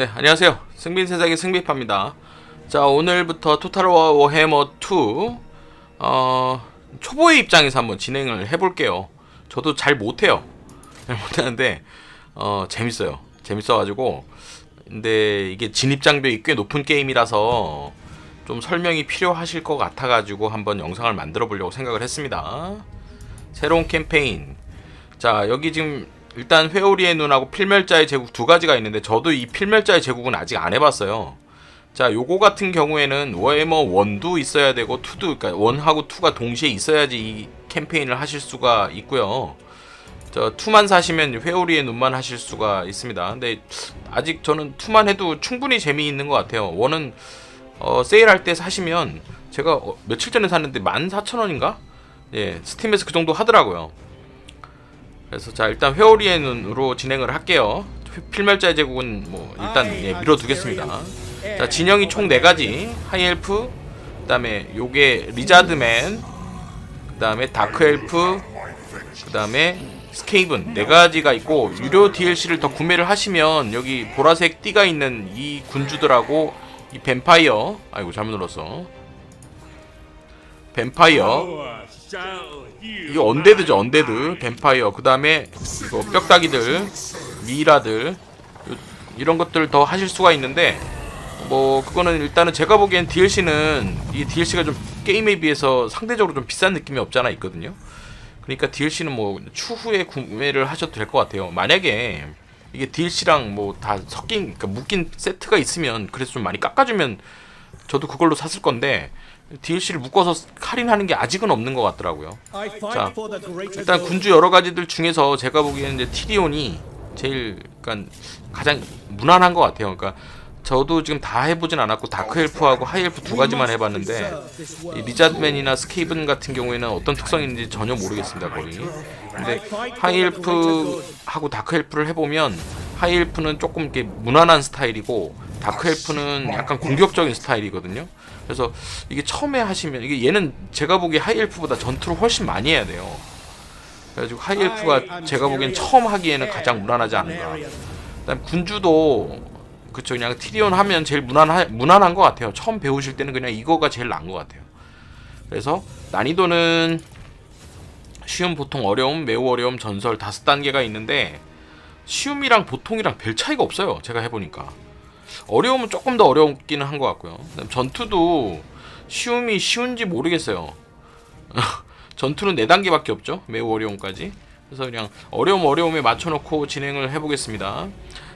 네, 안녕하세요. 승빈 세상의 승비파입니다. 자, 오늘부터 토탈 워 해머 2 어, 초보의 입장에서 한번 진행을 해볼게요. 저도 잘 못해요. 잘 못하는데 어, 재밌어요. 재밌어가지고 근데 이게 진입 장벽이 꽤 높은 게임이라서 좀 설명이 필요하실 것 같아가지고 한번 영상을 만들어 보려고 생각을 했습니다. 새로운 캠페인. 자, 여기 지금 일단 회오리의 눈하고 필멸자의 제국 두 가지가 있는데 저도 이 필멸자의 제국은 아직 안 해봤어요. 자, 요거 같은 경우에는 워해머 1도 있어야 되고 2도 그러니까 1하고 2가 동시에 있어야지 이 캠페인을 하실 수가 있고요. 저 2만 사시면 회오리의 눈만 하실 수가 있습니다. 근데 아직 저는 2만 해도 충분히 재미있는 것 같아요. 1은 어, 세일할 때 사시면 제가 어, 며칠 전에 샀는데 14,000원인가? 예, 스팀에서 그 정도 하더라고요. 그래서 자 일단 회오리의 눈으로 진행을 할게요. 필멸자의 제국은 뭐 일단 예, 밀어두겠습니다. 자 진영이 총네 가지. 하이엘프, 그 다음에 요게 리자드맨, 그 다음에 다크엘프, 그 다음에 스케이븐 네 가지가 있고 유료 DLC를 더 구매를 하시면 여기 보라색 띠가 있는 이 군주들하고 이 뱀파이어 아이고 잘못 눌렀어. 뱀파이어 이게 언데드죠 언데드. 뱀파이어. 그 다음에 이거 미이라들 요- 이런 것들 더 하실 수가 있는데 뭐 그거는 일단은 제가 보기엔 DLC는 이 DLC가 좀 게임에 비해서 상대적으로 좀 비싼 느낌이 없잖아 있거든요. 그러니까 DLC는 뭐 추후에 구매를 하셔도 될 것 같아요. 만약에 이게 DLC랑 뭐 다 섞인 그러니까 묶인 세트가 있으면 그래서 좀 많이 깎아주면 저도 그걸로 샀을 건데 DLC를 묶어서 할인하는 게 아직은 없는 것 같더라고요 자, 일단 군주 여러 가지들 중에서 제가 보기에는 이제 티리온이 제일 그러니까 가장 무난한 것 같아요. 그러니까 저도 지금 다 해보진 않았고 다크 엘프하고 하이 엘프 두 가지만 해봤는데 이 리자드맨이나 스케이븐 같은 경우에는 어떤 특성이 있는지 전혀 모르겠습니다 거의. 근데 하이 엘프하고 다크 엘프를 해보면 하이 엘프는 조금 이렇게 무난한 스타일이고 다크 엘프는 약간 공격적인 스타일이거든요. 그래서 이게 처음에 하시면 이게 얘는 제가 보기에 하이 엘프보다 전투를 훨씬 많이 해야 돼요. 그래가지고 하이 엘프가 제가 보기엔 처음 하기에는 가장 무난하지 않은가. 그다음 군주도 그쵸 그냥 티리온 하면 제일 무난하, 무난한 것 같아요. 처음 배우실 때는 그냥 이거가 제일 나은 것 같아요. 그래서 난이도는 쉬움, 보통, 어려움, 매우 어려움, 전설 다섯 단계가 있는데 쉬움이랑 보통이랑 별 차이가 없어요. 제가 해보니까 어려움은 조금 더 어렵기는 한 것 같고요. 전투도 쉬움이 쉬운지 모르겠어요. 전투는 4단계밖에 없죠. 매우 어려움까지. 그래서 그냥 어려움 어려움에 맞춰놓고 진행을 해보겠습니다.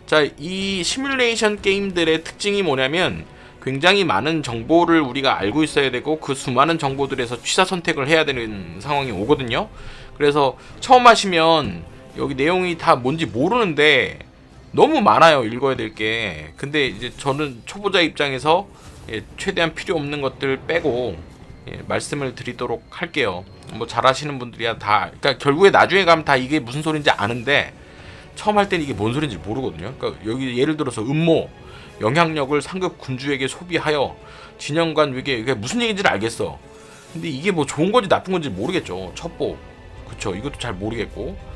자, 이 시뮬레이션 게임들의 특징이 뭐냐면 굉장히 많은 정보를 우리가 알고 있어야 되고 그 수많은 정보들에서 취사 선택을 해야 되는 상황이 오거든요. 그래서 처음 하시면 여기 내용이 다 뭔지 모르는데 너무 많아요. 읽어야 될 게. 근데 이제 저는 초보자 입장에서 예, 최대한 필요 없는 것들 빼고 예, 말씀을 드리도록 할게요. 뭐 잘하시는 분들이야 다. 그러니까 결국에 나중에 가면 다 이게 무슨 소리인지 아는데 처음 할 때는 이게 뭔 소리인지 모르거든요. 그러니까 여기 예를 들어서 음모 영향력을 상급 군주에게 소비하여 진영관 외계 이게 무슨 얘기인지는 알겠어. 근데 이게 뭐 좋은 건지 나쁜 건지 모르겠죠. 첩보. 그쵸. 이것도 잘 모르겠고.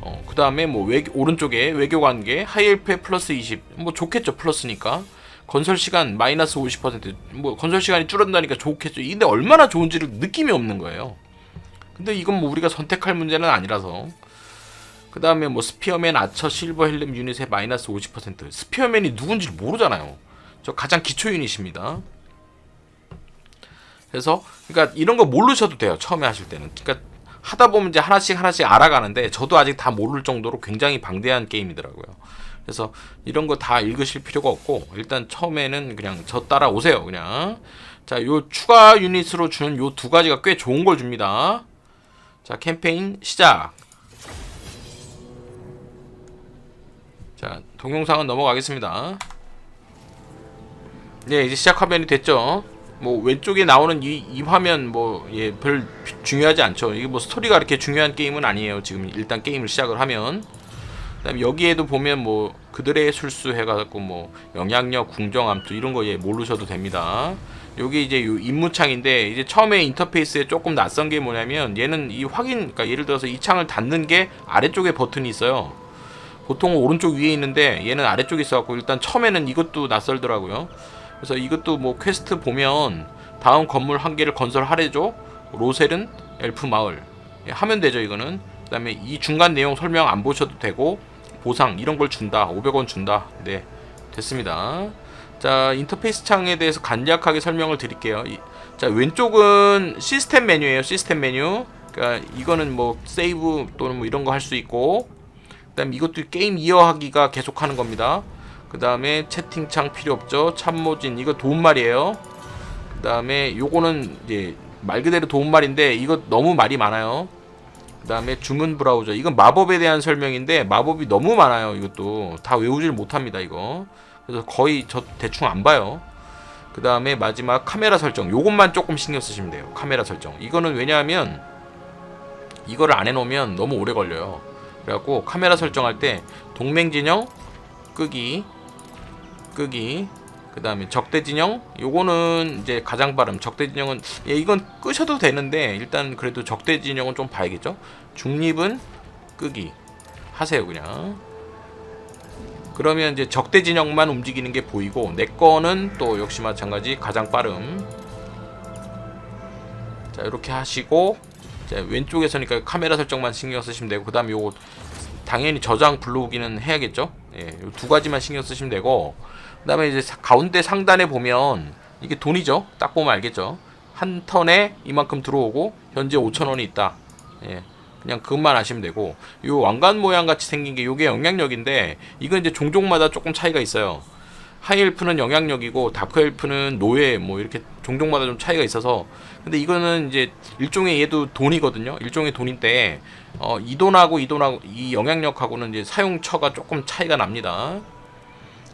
어, 그 다음에 뭐 외, 오른쪽에 외교 관계 하이엘프에 플러스 20. 뭐 좋겠죠. 플러스니까. 건설 시간 마이너스 50%뭐 건설 시간이 줄어든다니까 좋겠죠. 근데 얼마나 좋은지를 느낌이 없는 거예요. 근데 이건 뭐 우리가 선택할 문제는 아니라서. 그 다음에 뭐 스피어맨 아처 실버 헬름 유닛의 마이너스 50% 스피어맨이 누군지 모르잖아요. 저 가장 기초 유닛입니다. 그래서 그러니까 이런 거 모르셔도 돼요. 처음에 하실 때는. 그러니까 하다 보면 이제 하나씩 하나씩 알아가는데 저도 아직 다 모를 정도로 굉장히 방대한 게임이더라고요. 그래서 이런 거 다 읽으실 필요가 없고 일단 처음에는 그냥 저 따라 오세요. 그냥 자, 요 추가 유닛으로 주는 요 두 가지가 꽤 좋은 걸 줍니다. 자, 캠페인 시작. 자, 동영상은 넘어가겠습니다. 네, 이제 시작 화면이 됐죠. 뭐 왼쪽에 나오는 이, 이 화면 뭐 예 별 중요하지 않죠. 이게 뭐 스토리가 그렇게 중요한 게임은 아니에요. 지금 일단 게임을 시작을 하면 그다음에 여기에도 보면 뭐 그들의 술수 해가지고 뭐 영향력, 궁정암투 이런 거 예 모르셔도 됩니다. 여기 이제 요 임무창인데 이제 처음에 인터페이스에 조금 낯선 게 뭐냐면 얘는 이 확인 그러니까 예를 들어서 이 창을 닫는 게 아래쪽에 버튼이 있어요. 보통 오른쪽 위에 있는데 얘는 아래쪽에 있어갖고 일단 처음에는 이것도 낯설더라고요. 그래서 이것도 뭐 퀘스트 보면 다음 건물 한 개를 건설하래죠. 로셀은 엘프 마을 예, 하면 되죠 이거는. 그다음에 이 중간 내용 설명 안 보셔도 되고 보상 이런 걸 준다 500원 준다 네 됐습니다. 자 인터페이스 창에 대해서 간략하게 설명을 드릴게요. 이, 자 왼쪽은 시스템 메뉴예요 시스템 메뉴. 그러니까 이거는 뭐 세이브 또는 뭐 이런 거 할 수 있고 그다음 에 이것도 게임 이어하기가 계속하는 겁니다. 그 다음에 채팅창 필요 없죠. 참모진 이거 도움말이에요. 그 다음에 요거는 이제 말 그대로 도움말인데 이거 너무 말이 많아요. 그 다음에 주문 브라우저 이건 마법에 대한 설명인데 마법이 너무 많아요. 이것도 다 외우질 못합니다. 이거 그래서 거의 저 대충 안 봐요. 그 다음에 마지막 카메라 설정 요것만 조금 신경 쓰시면 돼요. 카메라 설정 이거는 왜냐하면 이거를 안 해놓으면 너무 오래 걸려요. 그래갖고 카메라 설정할 때 동맹 진영 끄기 끄기 그 다음에 적대 진영 요거는 이제 가장 빠름. 적대 진영은 예, 이건 끄셔도 되는데 일단 그래도 적대 진영은 좀 봐야겠죠? 중립은 끄기. 하세요 그냥. 그러면 이제 적대 진영만 움직이는 게 보이고 내 거는 또 역시 마찬가지 가장 빠름. 자 이렇게 하시고 자, 왼쪽에서니까 카메라 설정만 신경 쓰시면 되고 그 다음에 요거 당연히 저장 불러오기는 해야겠죠 예, 요두 가지만 신경 쓰시면 되고 그 다음에 이제 사- 가운데 상단에 보면 이게 돈이죠. 딱 보면 알겠죠. 한 턴에 이만큼 들어오고 현재 5천 원이 있다. 예, 그냥 그것만 아시면 되고 요 왕관 모양 같이 생긴 게 요게 영향력인데 이건 이제 종족마다 조금 차이가 있어요 하이엘프는 영향력이고 다크엘프는 노예 뭐 이렇게 종족마다 좀 차이가 있어서 근데 이거는 이제 일종의 얘도 돈이거든요. 일종의 돈인데 어, 이 돈하고 이 돈하고 이 영향력하고는 이제 사용처가 조금 차이가 납니다.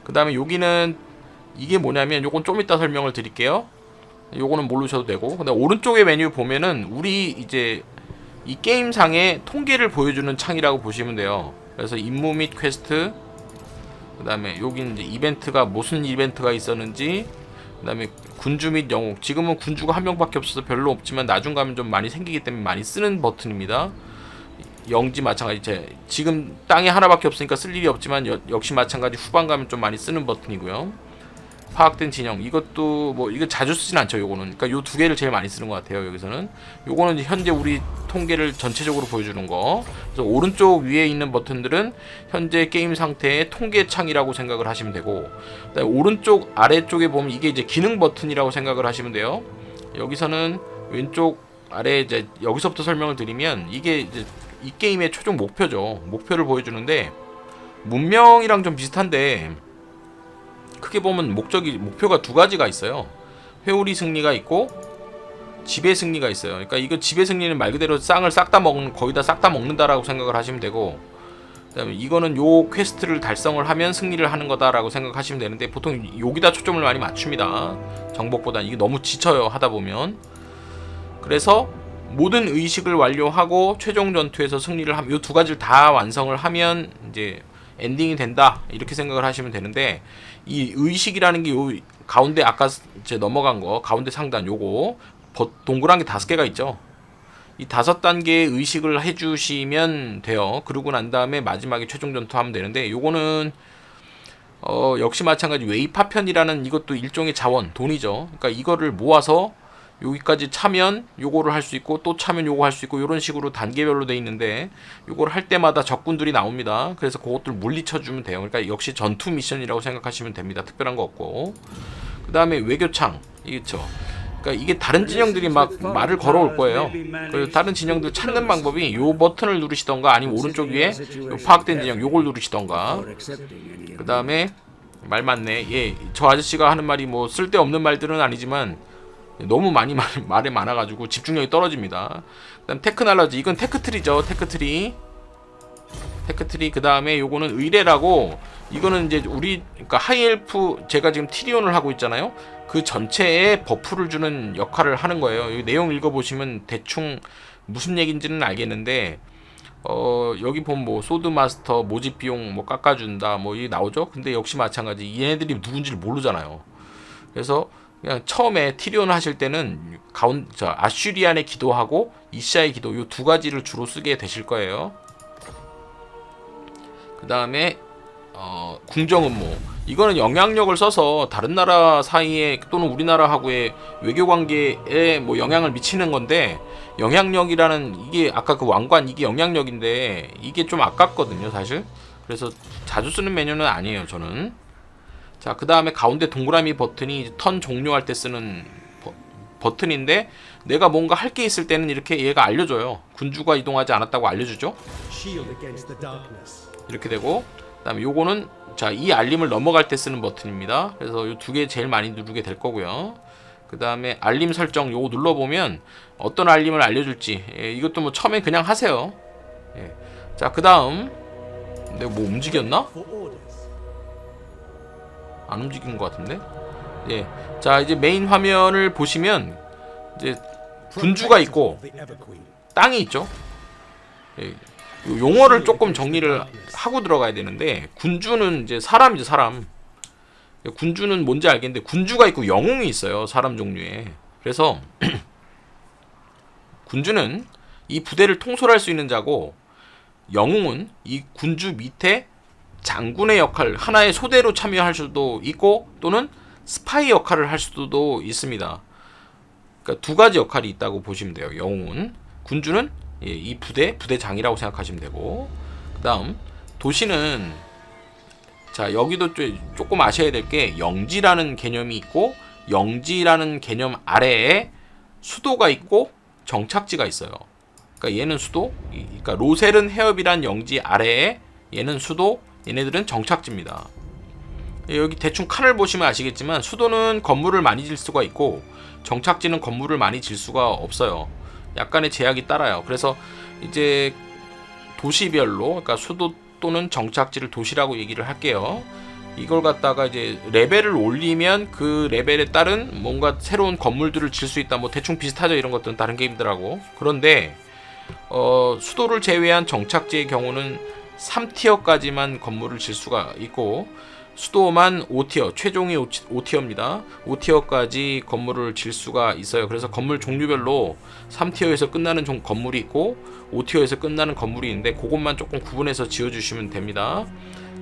그 다음에 여기는 이게 뭐냐면 요건 좀 이따 설명을 드릴게요. 요거는 모르셔도 되고. 근데 오른쪽에 메뉴 보면은 우리 이제 이 게임상의 통계를 보여주는 창이라고 보시면 돼요. 그래서 임무 및 퀘스트 그 다음에 여기 이제 이벤트가 무슨 이벤트가 있었는지 그 다음에 군주 및 영웅. 지금은 군주가 한 명밖에 없어서 별로 없지만 나중 가면 좀 많이 생기기 때문에 많이 쓰는 버튼입니다. 영지 마찬가지. 제 지금 땅에 하나밖에 없으니까 쓸 일이 없지만 여- 역시 마찬가지 후반 가면 좀 많이 쓰는 버튼이고요 파악된 진영. 이것도 뭐 이거 자주 쓰진 않죠 요거는. 그러니까 요 두 개를 제일 많이 쓰는 것 같아요 여기서는. 요거는 현재 우리 통계를 전체적으로 보여주는 거. 그래서 오른쪽 위에 있는 버튼들은 현재 게임 상태의 통계 창이라고 생각을 하시면 되고 오른쪽 아래쪽에 보면 이게 이제 기능 버튼이라고 생각을 하시면 돼요. 여기서는 왼쪽 아래 이제 여기서부터 설명을 드리면 이게 이제 이 게임의 최종 목표죠. 목표를 보여주는데 문명이랑 좀 비슷한데 크게 보면 목적이 목표가 두 가지가 있어요. 회오리 승리가 있고 지배 승리가 있어요. 그러니까 이거 지배 승리는 말 그대로 쌍을 싹 다 먹는 거의 다 싹 다 먹는다라고 생각을 하시면 되고 그다음에 이거는 요 퀘스트를 달성을 하면 승리를 하는 거다라고 생각하시면 되는데 보통 여기다 초점을 많이 맞춥니다. 정복보다 이게 너무 지쳐요 하다 보면 그래서 모든 의식을 완료하고 최종 전투에서 승리를 하면 요두 가지를 다 완성을 하면 이제 엔딩이 된다 이렇게 생각을 하시면 되는데 이 의식이라는 게 요 가운데 아까 제 넘어간 거 가운데 상단 요거 버- 동그란 게 다섯 개가 있죠. 이 다섯 단계의 의식을 해주시면 돼요. 그러고 난 다음에 마지막에 최종 전투하면 되는데 요거는 어 역시 마찬가지 웨이 파편이라는 이것도 일종의 자원 돈이죠. 그러니까 이거를 모아서 여기까지 차면 요거를 할 수 있고 또 차면 요거 할 수 있고 이런 식으로 단계별로 돼 있는데 요거를 할 때마다 적군들이 나옵니다. 그래서 그것들 물리쳐 주면 돼요. 그러니까 역시 전투 미션이라고 생각하시면 됩니다. 특별한 거 없고. 그다음에 외교창 이겠죠. 그러니까 이게 다른 진영들이 막 말을 걸어올 거예요. 그래서 다른 진영들 찾는 방법이 요 버튼을 누르시던가 아니면 오른쪽 위에 요 파악된 진영 요걸 누르시던가 그 다음에 말 많네. 예, 저 아저씨가 하는 말이 뭐 쓸데없는 말들은 아니지만 너무 많이 말, 말에 많아가지고 집중력이 떨어집니다. 그다음 테크놀로지 이건 테크트리죠. 테크트리. 테크트리 그 다음에 요거는 의뢰라고 이거는 이제 우리 그러니까 하이엘프 제가 지금 티리온을 하고 있잖아요. 그 전체에 버프를 주는 역할을 하는 거예요. 이 내용 읽어보시면 대충 무슨 얘기인지는 알겠는데 어 여기 보면 뭐 소드 마스터 모집 비용 뭐 깎아준다 뭐 이게 나오죠. 근데 역시 마찬가지 얘네들이 누군지를 모르잖아요. 그래서 그냥 처음에 티리온 하실 때는 가운 저 아슈리안의 기도하고 이샤의 기도 요 두 가지를 주로 쓰게 되실 거예요. 그 다음에 어, 궁정음모. 이거는 영향력을 써서 다른 나라 사이에 또는 우리나라하고의 외교 관계에 뭐 영향을 미치는 건데 영향력이라는 이게 아까 그 왕관 이게 영향력인데 이게 좀 아깝거든요 사실. 그래서 자주 쓰는 메뉴는 아니에요 저는 자 그 다음에 가운데 동그라미 버튼이 턴 종료할 때 쓰는 버, 버튼인데 내가 뭔가 할 게 있을 때는 이렇게 얘가 알려줘요 군주가 이동하지 않았다고 알려주죠. 이렇게 되고 그다음에 요거는 자 이 알림을 넘어갈 때 쓰는 버튼입니다. 그래서 요 두 개 제일 많이 누르게 될 거고요. 그 다음에 알림 설정 요거 눌러보면 어떤 알림을 알려줄지 예, 이것도 뭐 처음에 그냥 하세요. 예. 자 그 다음 내가 뭐 움직였나? 안 움직인 것 같은데. 예. 자 이제 메인 화면을 보시면 이제 군주가 있고. 땅이 있죠. 예, 요 용어를 조금 정리를 하고 들어가야 되는데 군주는 이제 사람이죠 사람. 예, 군주는 뭔지 알겠는데 군주가 있고 영웅이 있어요 사람 종류에. 그래서 군주는 이 부대를 통솔할 수 있는 자고 영웅은 이 군주 밑에 장군의 역할 하나의 소대로 참여할 수도 있고 또는 스파이 역할을 할 수도 있습니다. 그러니까 두 가지 역할이 있다고 보시면 돼요. 영웅은 군주는 예, 이 부대 부대장이라고 생각하시면 되고 그다음 도시는 자 여기도 좀- 조금 아셔야 될 게 영지라는 개념이 있고 영지라는 개념 아래에 수도가 있고 정착지가 있어요. 그러니까 얘는 수도, 이- 그러니까 로셀은 해협이란 영지 아래에 얘는 수도, 얘네들은 정착지입니다. 예, 여기 대충 칸을 보시면 아시겠지만 수도는 건물을 많이 질 수가 있고 정착지는 건물을 많이 질 수가 없어요. 약간의 제약이 따라요. 그래서 이제 도시별로 그러니까 수도 또는 정착지를 도시라고 얘기를 할게요. 이걸 갖다가 이제 레벨을 올리면 그 레벨에 따른 뭔가 새로운 건물들을 질 수 있다. 뭐 대충 비슷하죠. 이런 것들은 다른 게임들하고. 그런데 어, 수도를 제외한 정착지의 경우는 3티어까지만 건물을 질 수가 있고 수도만 5티어, 최종이 5티어입니다. 5티어까지 건물을 질 수가 있어요. 그래서 건물 종류별로 3티어에서 끝나는 종- 건물이 있고 5티어에서 끝나는 건물이 있는데 그것만 조금 구분해서 지어주시면 됩니다.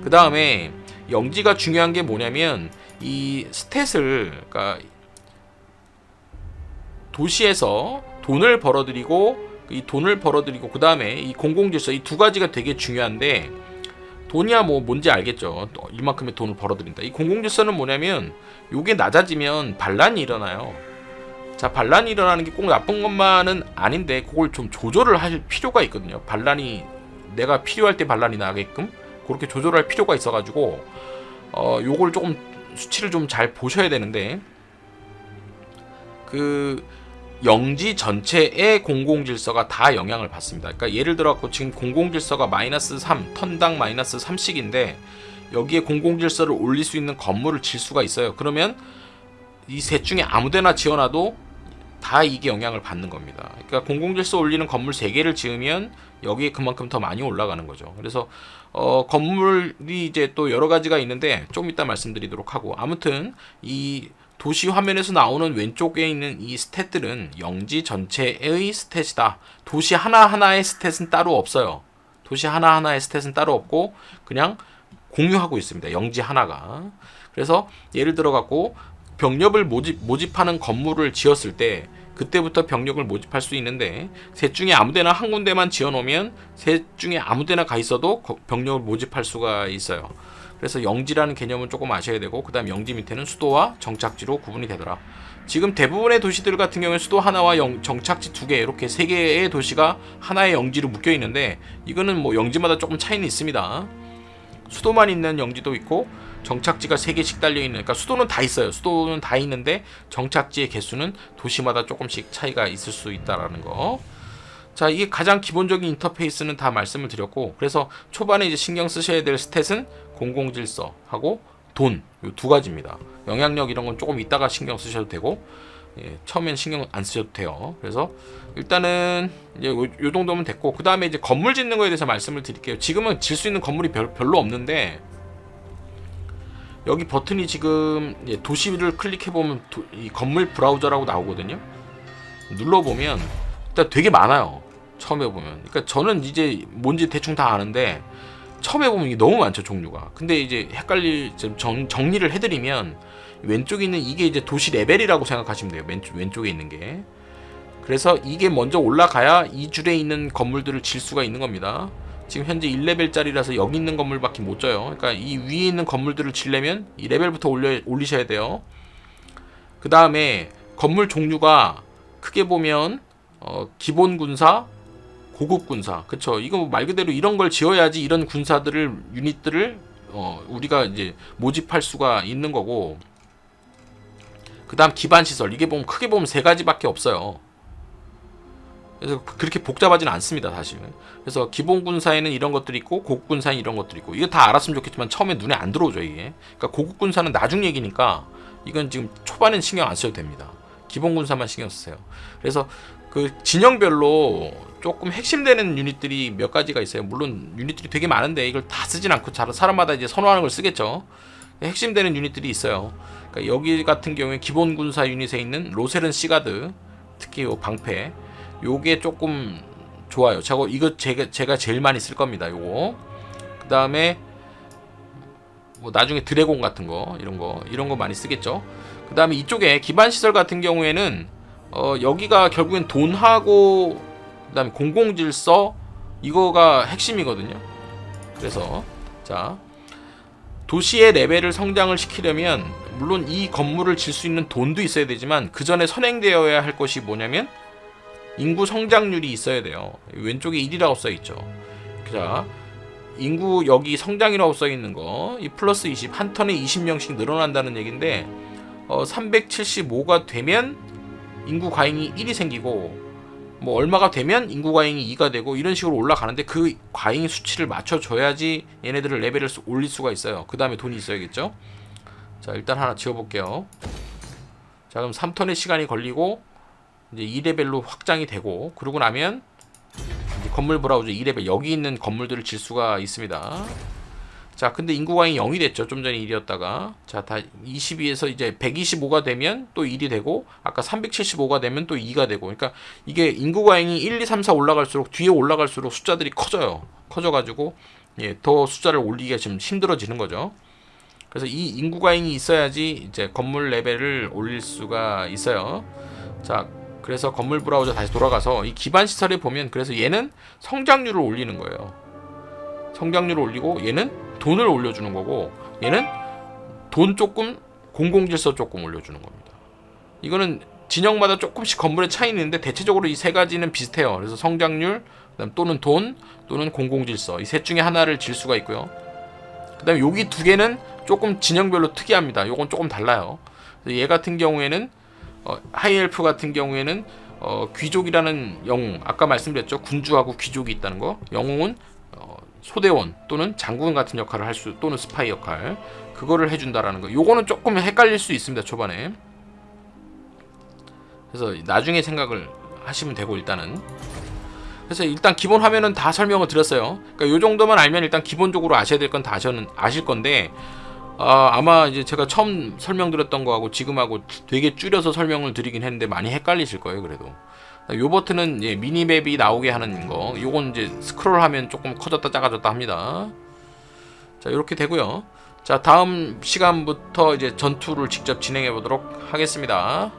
그 다음에 영지가 중요한 게 뭐냐면 이 스탯을 그러니까 도시에서 돈을 벌어들이고 이 돈을 벌어들이고 그 다음에 이 공공질서 이 두 가지가 되게 중요한데 돈이야 뭐 뭔지 알겠죠. 또 이만큼의 돈을 벌어들인다. 이 공공질서는 뭐냐면 요게 낮아지면 반란이 일어나요. 자 반란이 일어나는 게 꼭 나쁜 것만은 아닌데 그걸 좀 조절을 하실 필요가 있거든요. 반란이 내가 필요할 때 반란이 나게끔 그렇게 조절할 필요가 있어가지고 어 요걸 조금 수치를 좀 잘 보셔야 되는데 그 영지 전체의 공공질서가 다 영향을 받습니다. 그러니까 예를 들어 갖고 지금 공공질서가 마이너스 3, 턴당 마이너스 3씩인데 여기에 공공질서를 올릴 수 있는 건물을 질 수가 있어요. 그러면 이 셋 중에 아무데나 지어놔도 다 이게 영향을 받는 겁니다. 그러니까 공공질서 올리는 건물 3개를 지으면 여기에 그만큼 더 많이 올라가는 거죠. 그래서 어, 건물이 이제 또 여러 가지가 있는데 좀 이따 말씀드리도록 하고 아무튼 이 도시 화면에서 나오는 왼쪽에 있는 이 스탯들은 영지 전체의 스탯이다. 도시 하나하나의 스탯은 따로 없어요. 도시 하나하나의 스탯은 따로 없고 그냥 공유하고 있습니다. 영지 하나가. 그래서 예를 들어 갖고 병력을 모집 모집하는 건물을 지었을 때 그때부터 병력을 모집할 수 있는데 셋 중에 아무데나 한 군데만 지어 놓으면 셋 중에 아무데나 가 있어도 거- 병력을 모집할 수가 있어요. 그래서 영지라는 개념은 조금 아셔야 되고 그다음 영지 밑에는 수도와 정착지로 구분이 되더라. 지금 대부분의 도시들 같은 경우에 수도 하나와 영- 정착지 두 개 이렇게 세 개의 도시가 하나의 영지로 묶여 있는데 이거는 뭐 영지마다 조금 차이는 있습니다. 수도만 있는 영지도 있고 정착지가 세 개씩 달려 있는 그러니까 수도는 다 있어요. 수도는 다 있는데 정착지의 개수는 도시마다 조금씩 차이가 있을 수 있다라는 거. 자, 이게 가장 기본적인 인터페이스는 다 말씀을 드렸고 그래서 초반에 이제 신경 쓰셔야 될 스탯은 공공질서하고 돈요두 가지입니다. 영향력 이런 건 조금 이따가 신경 쓰셔도 되고 예, 처음엔 신경 안 쓰셔도 돼요. 그래서 일단은 이제 요, 요 정도면 됐고 그 다음에 이제 건물 짓는 거에 대해서 말씀을 드릴게요. 지금은 질 수 있는 건물이 별, 별로 없는데 여기 버튼이 지금 이제 도시를 클릭해 보면 이 건물 브라우저라고 나오거든요. 눌러 보면 일단 되게 많아요. 처음에 보면. 그러니까 저는 이제 뭔지 대충 다 아는데 처음에 보면 이게 너무 많죠 종류가. 근데 이제 헷갈릴 좀 정, 정리를 해드리면 왼쪽에 있는 이게 이제 도시 레벨이라고 생각하시면 돼요. 왼쪽 왼쪽에 있는 게. 그래서 이게 먼저 올라가야 이 줄에 있는 건물들을 질 수가 있는 겁니다. 지금 현재 1레벨짜리라서 여기 있는 건물밖에 못 져요. 그러니까 이 위에 있는 건물들을 지려면 이 레벨부터 올려 올리셔야 돼요. 그 다음에 건물 종류가 크게 보면 어, 기본 군사, 고급 군사, 그쵸? 이거 말 그대로 이런 걸 지어야지 이런 군사들을 유닛들을 어, 우리가 이제 모집할 수가 있는 거고. 그 다음 기반 시설 이게 보면 크게 보면 세 가지밖에 없어요. 그래서 그렇게 복잡하진 않습니다, 사실. 그래서 기본 군사에는 이런 것들이 있고 고급 군사에 이런 것들이 있고 이거 다 알았으면 좋겠지만 처음에 눈에 안 들어오죠 이게. 그러니까 고급 군사는 나중 얘기니까 이건 지금 초반엔 신경 안 써도 됩니다. 기본 군사만 신경 쓰세요. 그래서 그 진영별로 조금 핵심되는 유닛들이 몇 가지가 있어요. 물론 유닛들이 되게 많은데 이걸 다 쓰진 않고 자- 사람마다 이제 선호하는 걸 쓰겠죠. 핵심되는 유닛들이 있어요. 그러니까 여기 같은 경우에 기본 군사 유닛에 있는 로셀은 시가드, 특히 요 방패, 요게 조금 좋아요. 저거 이거 제가 제가 제일 많이 쓸 겁니다. 요거. 그 다음에 뭐 나중에 드래곤 같은 거 이런 거 이런 거 많이 쓰겠죠. 그 다음에 이쪽에 기반 시설 같은 경우에는 어 여기가 결국엔 돈하고 그 다음에 공공질서 이거가 핵심이거든요. 그래서 자 도시의 레벨을 성장을 시키려면 물론 이 건물을 질 수 있는 돈도 있어야 되지만 그 전에 선행되어야 할 것이 뭐냐면 인구 성장률이 있어야 돼요. 왼쪽에 1이라고 써 있죠. 자 인구 여기 성장이라고 써 있는 거 이 플러스 20 한 턴에 20명씩 늘어난다는 얘긴데 어 375가 되면 인구 과잉이 1이 생기고 뭐 얼마가 되면 인구 과잉이 2가 되고 이런 식으로 올라가는데 그 과잉 수치를 맞춰 줘야지 얘네들을 레벨을 수- 올릴 수가 있어요. 그 다음에 돈이 있어야겠죠. 자, 일단 하나 지어 볼게요. 자, 그럼 3턴의 시간이 걸리고 이제 2레벨로 확장이 되고 그러고 나면 이제 건물 브라우저 2레벨 여기 있는 건물들을 질 수가 있습니다. 자, 근데 인구 과잉이 0이 됐죠. 좀 전에 1이었다가. 자, 다 22에서 이제 125가 되면 또 1이 되고 아까 375가 되면 또 2가 되고. 그러니까 이게 인구 과잉이 1, 2, 3, 4 올라갈수록 뒤에 올라갈수록 숫자들이 커져요. 커져 가지고 예, 더 숫자를 올리기가 좀 힘들어지는 거죠. 그래서 이 인구 과잉이 있어야지 이제 건물 레벨을 올릴 수가 있어요. 자, 그래서 건물 브라우저 다시 돌아가서 이 기반 시설에 보면 그래서 얘는 성장률을 올리는 거예요. 성장률을 올리고 얘는 돈을 올려주는 거고 얘는 돈 조금 공공질서 조금 올려주는 겁니다. 이거는 진영마다 조금씩 건물의 차이는 있는데 대체적으로 이 세 가지는 비슷해요. 그래서 성장률, 그다음 또는 돈, 또는 공공질서 이 셋 중에 하나를 질 수가 있고요. 그다음에 여기 두 개는 조금 진영별로 특이합니다. 요건 조금 달라요. 얘 같은 경우에는 어, 하이엘프 같은 경우에는 어, 귀족이라는 영웅 아까 말씀드렸죠 군주하고 귀족이 있다는 거 영웅은 어, 소대원 또는 장군 같은 역할을 할 수 또는 스파이 역할 그거를 해준다라는 거. 요거는 조금 헷갈릴 수 있습니다 초반에. 그래서 나중에 생각을 하시면 되고 일단은. 그래서 일단 기본 화면은 다 설명을 드렸어요. 그러니까 요 정도만 알면 일단 기본적으로 아셔야 될 건 다 아실 건데 아, 아마 이제 제가 처음 설명드렸던 거하고 지금하고 되게 줄여서 설명을 드리긴 했는데 많이 헷갈리실 거예요, 그래도. 요 버튼은 예, 미니맵이 나오게 하는 거. 요건 이제 스크롤하면 조금 커졌다 작아졌다 합니다. 자, 이렇게 되고요. 자, 다음 시간부터 이제 전투를 직접 진행해 보도록 하겠습니다.